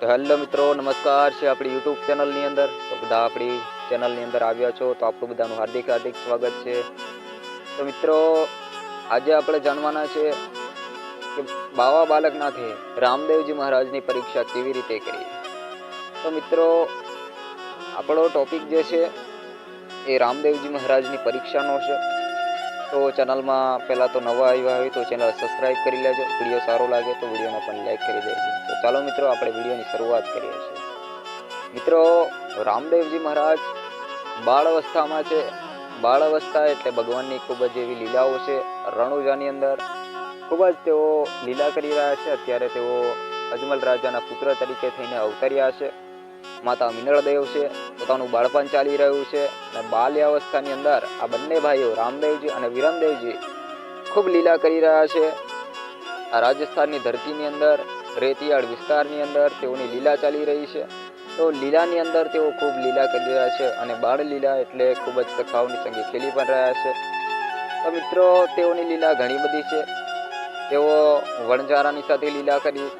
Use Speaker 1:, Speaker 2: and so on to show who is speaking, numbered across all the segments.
Speaker 1: તો હેલો મિત્રો, નમસ્કાર છે આપણી યુટ્યુબ ચેનલની અંદર. તો બધા આપણી ચેનલની અંદર આવ્યા છો તો આપણું બધાનું હાર્દિક હાર્દિક સ્વાગત છે. તો મિત્રો, આજે આપણે જાણવાના છે કે બાવા બાલકનાથે રામદેવજી મહારાજની પરીક્ષા કેવી રીતે કરી? તો મિત્રો, આપણો ટોપિક જે છે એ રામદેવજી મહારાજની પરીક્ષાનો છે. તો ચેનલમાં પહેલાં તો નવા આવ્યા હોય તો ચેનલ સબસ્ક્રાઈબ કરી લેજો. વીડિયો સારો લાગે તો વિડીયોને પણ લાઈક કરી દેજો. ચાલો મિત્રો, આપણે વિડીયોની શરૂઆત કરીએ છીએ. મિત્રો, રામદેવજી મહારાજ બાળ અવસ્થામાં છે. બાળ અવસ્થા એટલે ભગવાનની ખૂબ જ એવી લીલાઓ છે, રણુજાની અંદર. ખૂબ જ તેઓ લીલા કરી રહ્યા છે. અત્યારે તેઓ અજમલ રાજાના પુત્ર તરીકે થઈને અવતર્યા છે. માતા મિનળદેવ છે. પોતાનું બાળપણ ચાલી રહ્યું છે. અને બાલ્યાવસ્થાની અંદર આ બંને ભાઈઓ, રામદેવજી અને વિરમદેવજી, ખૂબ લીલા કરી રહ્યા છે. આ રાજસ્થાનની ધરતીની અંદર રેતિયાળ વિસ્તારની અંદર તેઓની લીલા ચાલી રહી છે. તો લીલાની અંદર તેઓ ખૂબ લીલા કરી રહ્યા છે અને બાળ લીલા એટલે ખૂબ જ સખાઓની સંગે ખેલી પણ રહ્યા છે. તો મિત્રો, તેઓની લીલા ઘણી બધી છે. તેઓ વણઝારાની સાથે લીલા કરી,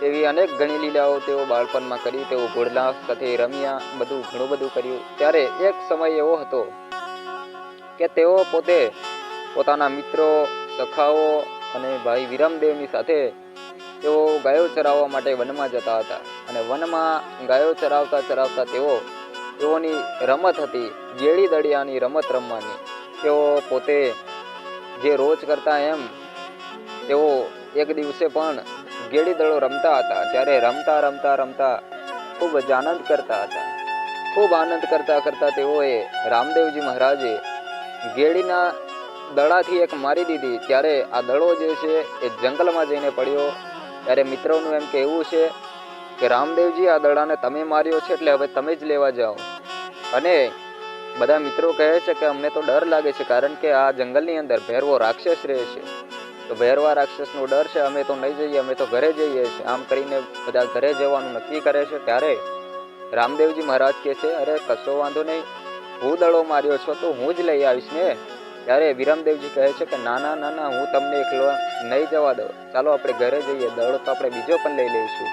Speaker 1: તેવી અનેક ઘણી લીલાઓ તેઓ બાળપણમાં કરી, તેઓ ઘોડલા સાથે રમ્યા, બધું ઘણું બધું કર્યું. ત્યારે એક સમય એવો હતો કે તેઓ પોતે પોતાના મિત્રો, સખાઓ અને ભાઈ વિરમદેવની સાથે તેઓ ગાયો ચરાવવા માટે વનમાં જતા હતા અને વનમાં ગાયો ચરાવતા ચરાવતા તેઓ તેઓની રમત હતી ગેડી દડિયાની રમત રમવાની. તેઓ પોતે જે રોજ કરતા એમ, તેઓ એક દિવસે પણ ગેડી દડો રમતા હતા. ત્યારે રમતા રમતા રમતા ખૂબ જ આનંદ કરતા હતા. ખૂબ આનંદ કરતા કરતા તેઓએ રામદેવજી મહારાજે ગેડીના દડાથી એક મારી દીધી. ત્યારે આ દડો જે છે એ જંગલમાં જઈને પડ્યો ત્યારે મિત્રોનું એમ કહેવું છે કે રામદેવજી આ દડાને તમે માર્યો છે એટલે હવે તમે જ લેવા જાઓ. અને બધા મિત્રો કહે છે કે અમને તો ડર લાગે છે કારણ કે આ જંગલની અંદર ભેરવો રાક્ષસ રહે છે. તો ભેરવા રાક્ષસનો ડર છે, અમે તો નહીં જઈએ, અમે તો ઘરે જઈએ છીએ. આમ કરીને બધા ઘરે જવાનું નક્કી કરે છે. ત્યારે રામદેવજી મહારાજ કહે છે, અરે, કશો વાંધો નહીં. હું દડો માર્યો છો તો હું જ લઈ આવીશ ને. ત્યારે વિરામદેવજી કહે છે કે નાના ના ના ના, હું તમને એકલો નહીં જવા દઉં. ચાલો આપણે ઘરે જઈએ. દડો તો આપણે બીજો પણ લઈ લઈશું.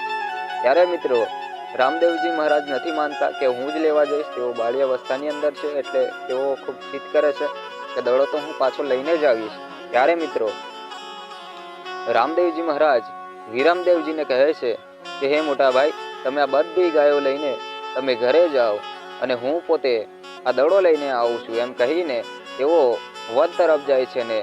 Speaker 1: ત્યારે મિત્રો, રામદેવજી મહારાજ નથી માનતા કે હું જ લેવા જઈશ. તેઓ બાળી અવસ્થાની અંદર છે એટલે તેઓ ખૂબ ચિત કરે છે કે દડો તો હું પાછો લઈને જ આવીશ. ત્યારે મિત્રો, રામદેવજી મહારાજ વિરામદેવજીને કહે છે કે, હે મોટા ભાઈ, તમે આ બધી ગાયો લઈને તમે ઘરે જાઓ અને હું પોતે આ દડો લઈને આવું છું. એમ કહીને તેઓ વધ તરફ જાય છે ને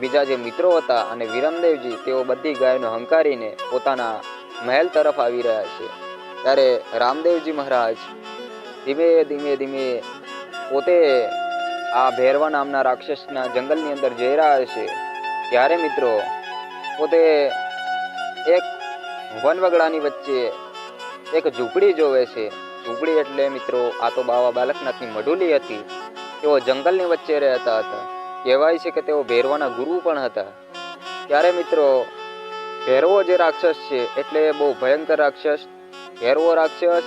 Speaker 1: બીજા જે મિત્રો હતા અને વિરમદેવજી, તેઓ બધી ગાયોને હંકારીને પોતાના મહેલ તરફ આવી રહ્યા છે. ત્યારે રામદેવજી મહારાજ ધીમે ધીમે ધીમે પોતે આ ભેરવા નામના રાક્ષસના જંગલની અંદર જઈ રહ્યા છે. ત્યારે મિત્રો પોતે એક વનવગડાની વચ્ચે એક ઝૂંપડી જોવે છે. ઝૂંપડી એટલે મિત્રો આ તો બાવા બાલકનાથની મઢુલી હતી. તેઓ જંગલની વચ્ચે રહેતા હતા. કહેવાય છે કે તેઓ ભેરવાના ગુરુ પણ હતા. ત્યારે મિત્રો, ભેરવો જે રાક્ષસ છે, એટલે બહુ ભયંકર રાક્ષસ. ભેરવો રાક્ષસ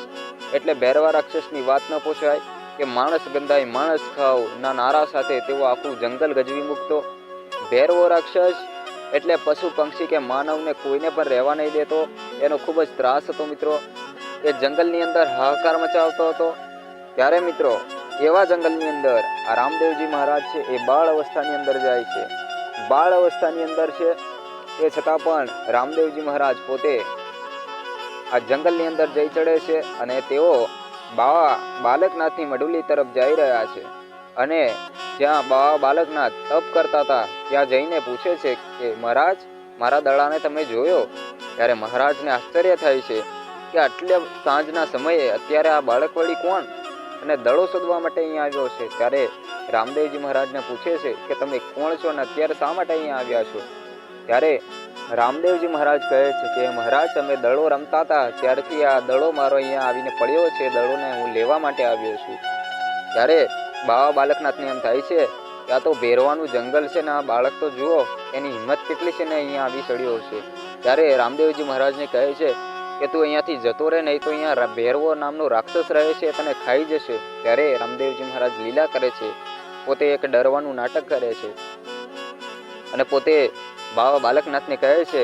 Speaker 1: એટલે ભેરવા રાક્ષસની વાત ન પૂછાય કે માણસ ગંદાય માણસ ખાવ, ના નારા સાથે તેઓ આખું જંગલ ગજવી મૂકતો. ભેરવો રાક્ષસ એટલે પશુ પક્ષી કે માનવને કોઈને પણ રહેવા નહીં દેતો. એનો ખૂબ જ ત્રાસ હતો મિત્રો. એ જંગલની અંદર હાહાકાર મચાવતો હતો. ત્યારે મિત્રો એવા જંગલની અંદર આ રામદેવજી મહારાજ છે, એ બાળ અવસ્થાની અંદર જાય છે. બાળ અવસ્થાની અંદર છે, એ છતાં પણ રામદેવજી મહારાજ પોતે આ જંગલની અંદર જઈ ચડે છે અને તેઓ બાવા બાલકનાથની મડુલી તરફ જઈ રહ્યા છે. અને જ્યાં બાવા બાલકનાથ તપ કરતા હતા, ત્યાં જઈને પૂછે છે કે, મહારાજ, મારા દડાને તમે જોયો? ત્યારે મહારાજને આશ્ચર્ય થાય છે કે આટલે સાંજના સમયે અત્યારે આ બાળક વળી કોણ? અને દડો શોધવા માટે અહીંયા આવ્યો છે. ત્યારે રામદેવજી મહારાજને પૂછે છે કે તમે કોણ છો અને અત્યારે શા માટે અહીંયા આવ્યા છો? ત્યારે રામદેવજી મહારાજ કહે છે કે, મહારાજ, અમે દડો રમતા હતા. ત્યારથી આ દળો મારો અહીંયા આવીને પડ્યો છે. દળોને હું લેવા માટે આવ્યો છું. ત્યારે બાવા બાલકનાથને એમ થાય છે કે આ તો ભેરવાનું જંગલ છે ને આ બાળક તો જુઓ, એની હિંમત કેટલી છે ને અહીંયા આવી ચડ્યો છે. ત્યારે રામદેવજી મહારાજને કહે છે કે તું અહીંયાથી જતો રહે, નહીં તો અહીંયા ભેરવો નામનો રાક્ષસ રહે છે તને ખાઈ જશે. ત્યારે રામદેવજી મહારાજ લીલા કરે છે. પોતે એક ડરવાનું નાટક કરે છે. અને પોતે બાવા બાલકનાથને કહે છે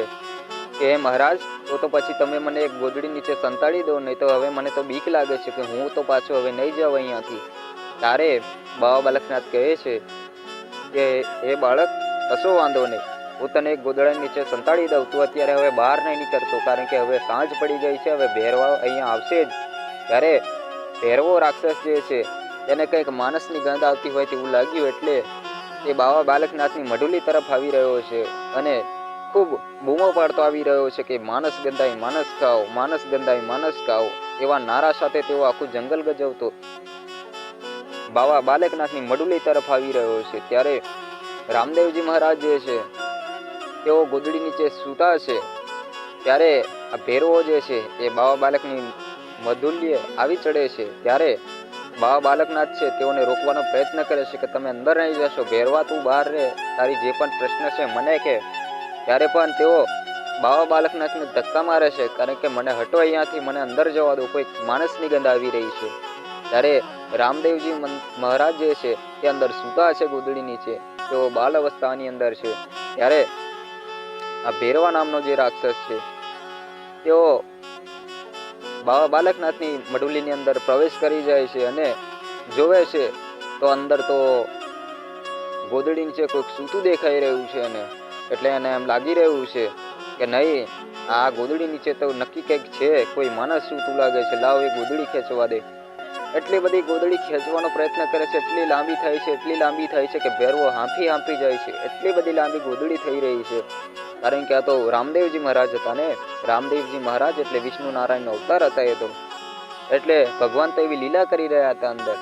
Speaker 1: કે મહારાજ, તો તો પછી તમે મને એક ગોદડી નીચે સંતાડી દો, નહીં તો હવે મને તો બીક લાગે છે કે હું તો પાછો હવે નહીં જાઉં અહીંયાથી. તારે બાવા બાલકનાથ કહે છે કે એ બાળક કશો વાંધો નહીં. હું તને એક ગોદડા નીચે સંતાડી દઉં તું અત્યારે હવે બહાર નહીં નીકળતો, કારણ કે હવે સાંજ પડી ગઈ છે, હવે ભેરવા અહીંયા આવશે જ. ત્યારે ભેરવો રાક્ષસ જે છે, તેને કંઈક માણસની ગંધ આવતી હોય તેવું લાગ્યું એટલે તે બાવા બાલકનાથની મઢુલી તરફ આવી રહ્યો છે અને ખૂબ બૂમો પાડતો આવી રહ્યો છે કે માણસ ગંધાઈ માણસ ખાઓ માણસ ગંધાઈ માણસ ખાઓ. એવા નારા સાથે તેઓ આખું જંગલ ગજવતો. બાવા બાલકનાથની મડુલી તરફ આવી રહ્યો છે. ત્યારે રામદેવજી મહારાજ જે છે તેઓ ગોદડી નીચે સૂતા છે ત્યારે આ ભેરવો જે છે, એ બાવા બાલકની મધુલ્ય આવી ચડે છે. ત્યારે બાવા બાલકનાથ છે, તેઓને રોકવાનો પ્રયત્ન કરે છે કે તમે અંદર નહીં જશો, ભેરવા તું બહાર રહે, તારી જે પણ પ્રશ્ન છે મને કે. ત્યારે પણ તેઓ બાવા બાલકનાથને ધક્કા મારે છે, કારણ કે મને હટો અહીંયાથી, મને અંદર જવા દો, કોઈ માણસની ગંધ આવી રહી છે. ત્યારે રામદેવજી મહારાજ જે છે તે અંદર સૂતા છે ગોદડી નીચે, તેઓ બાલ અવસ્થાની અંદર છે. ત્યારે આ ભેરવા નામનો જે રાક્ષસ છે, તેઓ બાવા બાલકનાથની મડુલીની અંદર પ્રવેશ કરી જાય છે અને જોવે છે, તો અંદર તો ગોદડી નીચે કોઈક સૂતું દેખાઈ રહ્યું છે અને એટલે એને એમ લાગી રહ્યું છે કે નહીં, આ ગોદડી નીચે તો નક્કી કંઈક છે, કોઈ માણસ સૂતું લાગે છે, લાવ એ ગોદડી ખેંચવા દે. એટલી બધી ગોદડી ખેંચવાનો પ્રયત્ન કરે છે, એટલી લાંબી થાય છે, એટલી લાંબી થાય છે કે ભેરવો હાંફી હાંફી જાય છે, એટલી બધી લાંબી ગોદડી થઈ રહી છે. કારણ કે આ તો રામદેવજી મહારાજ હતા ને? રામદેવજી મહારાજ એટલે વિષ્ણુ નારાયણનો અવતાર હતા એ તો. એટલે ભગવાન તો એવી લીલા કરી રહ્યા હતા અંદર.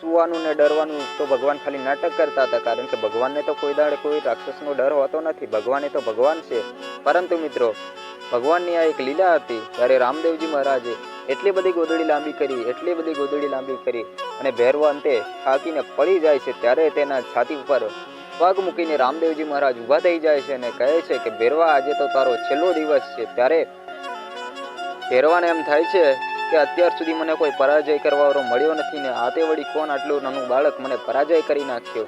Speaker 1: સુવાનું ને ડરવાનું તો ભગવાન ખાલી નાટક કરતા હતા, કારણ કે ભગવાનને તો કોઈ દાડે કોઈ રાક્ષસનો ડર હોતો નથી. ભગવાન એ તો ભગવાન છે. પરંતુ મિત્રો, ભગવાનની આ એક લીલા હતી, ત્યારે રામદેવજી મહારાજે એટલી બધી ગોદડી લાંબી કરી, એટલી બધી ગોદડી લાંબી કરી અને ભેરવા અંતે થાકીને પડી જાય છે, ત્યારે તેના છાતી ઉપર પગ મૂકીને રામદેવજી મહારાજ ઊભા થઈ જાય છે અને કહે છે કે, ભેરવા, આજે તો તારો છેલ્લો દિવસ છે. ત્યારે ભેરવાને એમ થાય છે કે, અત્યાર સુધી મને કોઈ પરાજય કરવાવાળો મળ્યો નથી ને આ તે વળી કોણ આટલું નાનું બાળક મને પરાજય કરી નાખ્યો?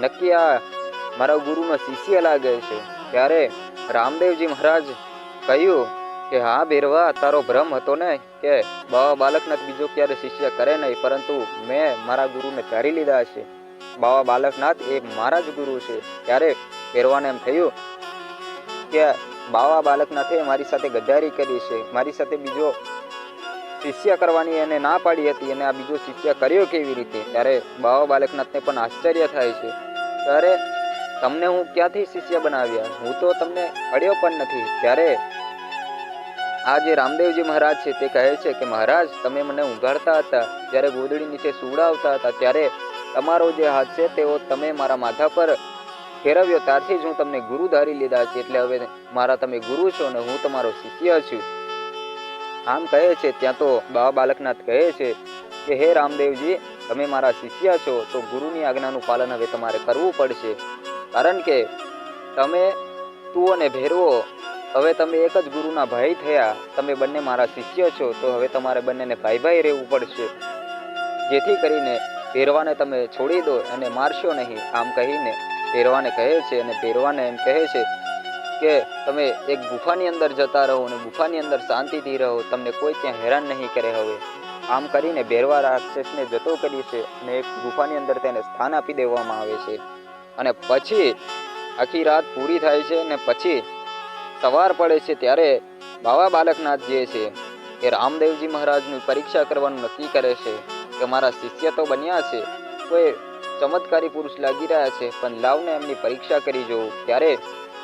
Speaker 1: નક્કી આ મારા ગુરુનો શિષ્ય લાગે છે. ત્યારે રામદેવજી મહારાજ કહ્યું કે, હા ભેરવા, તારો ભ્રમ હતો ને કે બાવા બાલકનાથ બીજો ક્યારે શિષ્ય કરે નહીં, પરંતુ મેં મારા ગુરુને ધારી લીધા છે. બાવા બાલકનાથ એ મારા જ ગુરુ છે. ત્યારે પહેરવાને એમ થયું કે બાવા બાલકનાથે મારી સાથે ગદ્દારી કરી છે. મારી સાથે બીજો શિષ્ય કરવાની એને ના પાડી હતી. અને આ બીજો શિષ્ય કર્યો કેવી રીતે? ત્યારે બાવા બાલકનાથને પણ આશ્ચર્ય થાય છે. ત્યારે તમને હું ક્યાંથી શિષ્ય બનાવ્યા? હું તો તમને અડ્યો પણ નથી. ત્યારે આ જે રામદેવજી મહારાજ છે તે કહે છે કે, મહારાજ, તમે મને ઊંઘાડતા હતા. જ્યારે ગોદડી નીચે સુવડાવતા હતા, ત્યારે તમારો જે હાથ છે તેઓ તમે મારા માથા પર ફેરવ્યો ત્યારથી જ હું તમને ગુરુ ધારી લીધા છે. એટલે હવે મારા તમે ગુરુ છો ને હું તમારો શિષ્ય છું. આમ કહે છે, ત્યાં તો બાબા બાલકનાથ કહે છે કે, હે રામદેવજી, તમે મારા શિષ્ય છો, તો ગુરુની આજ્ઞાનું પાલન હવે તમારે કરવું પડશે. કારણ કે તમે તું અને ભેરવો, હવે તમે એક જ ગુરુના ભાઈ થયા. તમે બંને મારા શિષ્ય છો, તો હવે તમારે બંનેને ભાઈ ભાઈ રહેવું પડશે. જેથી કરીને ભેરવાને તમે છોડી દો અને મારશો નહીં. આમ કહીને ભેરવાને કહે છે અને ભેરવાને એમ કહે છે કે તમે એક ગુફાની અંદર જતા રહો અને ગુફાની અંદર શાંતિથી રહો. તમને કોઈ ત્યાં હેરાન નહીં કરે હવે. આમ કરીને ભેરવા રાક્ષસને જતો કરી છે અને એક ગુફાની અંદર તેને સ્થાન આપી દેવામાં આવે છે. અને પછી આખી રાત પૂરી થાય છે અને પછી સવાર પડે છે ત્યારે બાવા બાલકનાથ જે છે એ રામદેવજી મહારાજની પરીક્ષા કરવાનું નક્કી કરે છે. કે મારા શિષ્ય તો બન્યા છે, કોઈ ચમત્કારી પુરુષ લાગી રહ્યા છે, પણ લાવને એમની પરીક્ષા કરી જોઉં ત્યારે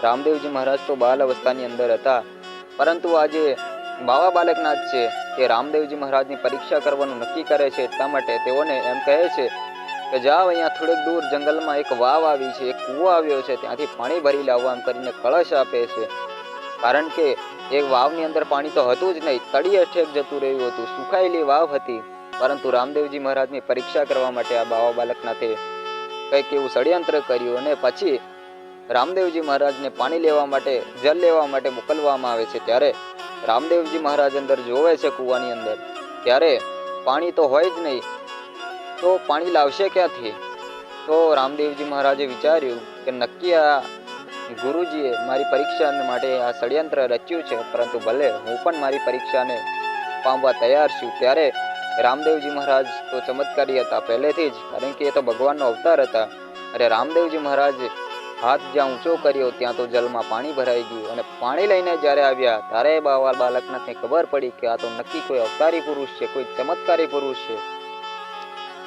Speaker 1: રામદેવજી મહારાજ તો બાલ અવસ્થાની અંદર હતા. પરંતુ આજે બાવા બાલકનાથ છે તે રામદેવજી મહારાજની પરીક્ષા કરવાનું નક્કી કરે છે એટલા માટે તેઓને એમ કહે છે કે જાઓ અહીંયા થોડેક દૂર જંગલમાં એક વાવ આવી છે, એક કૂવો આવ્યો છે, ત્યાંથી પાણી ભરી લાવવા એમ કરીને કળશ આપે છે. કારણ કે એ વાવની અંદર પાણી તો હતું જ નહીં તળિયે ઠેક જતું રહ્યું હતું, સુકાયેલી વાવ હતી. પરંતુ રામદેવજી મહારાજની પરીક્ષા કરવા માટે આ બાવા બાલકનાથે કંઈક એવું ષડયંત્ર કર્યું અને પછી રામદેવજી મહારાજને પાણી લેવા માટે, જલ લેવા માટે મોકલવામાં આવે છે. ત્યારે રામદેવજી મહારાજ અંદર જોવે છે કૂવાની અંદર ત્યારે પાણી તો હોય જ નહીં. તો પાણી લાવશે ક્યાંથી? તો રામદેવજી મહારાજે વિચાર્યું કે નક્કી આ ગુરુજીએ મારી પરીક્ષા માટે આ ષડયંત્ર રચ્યું છે, પરંતુ ભલે હું પણ મારી પરીક્ષાને પામવા તૈયાર છું, ત્યારે રામદેવજી મહારાજ તો ચમત્કારી હતા, પહેલેથી જ, કારણ કે એ તો ભગવાનનો અવતાર હતા. અરે રામદેવજી મહારાજ, હાથ જ્યાં ઊંચો કર્યો, ત્યાં તો જલમાં પાણી ભરાઈ ગયું. અને પાણી લઈને જ્યારે આવ્યા, ત્યારે બાવા બાલકનાથને ખબર પડી કે આ તો નક્કી કોઈ અવતારી પુરુષ છે, કોઈ ચમત્કારી પુરુષ છે.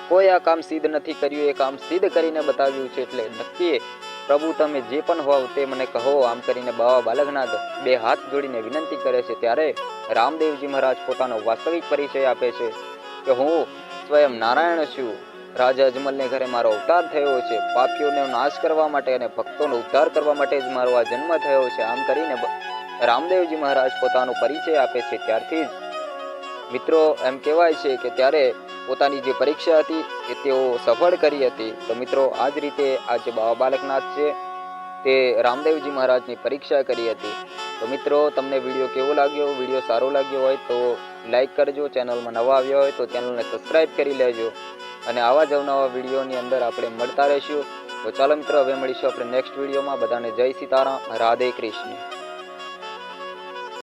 Speaker 1: કોઈ આ કામ સિદ્ધ નથી કર્યું, એ કામ સિદ્ધ કરીને બતાવ્યું છે, એટલે નક્કી પ્રભુ, તમે જે પણ હોવ તે મને કહો, આમ કરીને બાવા બાલકનાથ બે હાથ જોડીને વિનંતી કરે છે, ત્યારે રામદેવજી મહારાજ પોતાનો વાસ્તવિક પરિચય આપે છે. કે હું સ્વયં નારાયણ છું. રાજા અજમલને ઘરે મારો અવતાર થયો છે. પાપીઓનો નાશ કરવા માટે અને ભક્તોનો ઉદ્ધાર કરવા માટે જ મારો આ જન્મ થયો છે. આમ કરીને રામદેવજી મહારાજ પોતાનો પરિચય આપે છે. ત્યારથી જ મિત્રો એમ કહેવાય છે કે ત્યારે પોતાની જે પરીક્ષા હતી એ તેઓ સફળ કરી હતી. તો મિત્રો આ જ રીતે આ જે બાબા બાલકનાથ છે તે રામદેવજી મહારાજની પરીક્ષા કરી હતી. તો મિત્રો, તમને વીડિયો કેવો લાગ્યો? વીડિયો સારો લાગ્યો હોય તો લાઈક કરજો ચેનલમાં નવા આવ્યા હોય તો ચેનલને સબસ્ક્રાઈબ કરી લેજો. અને આવા જ અવનવા વિડીયોની અંદર આપણે મળતા રહીશું. તો ચાલો મિત્રો, હવે મળીશું આપણે નેક્સ્ટ વિડીયોમાં બધાને જય સીતારામ, રાધે કૃષ્ણ.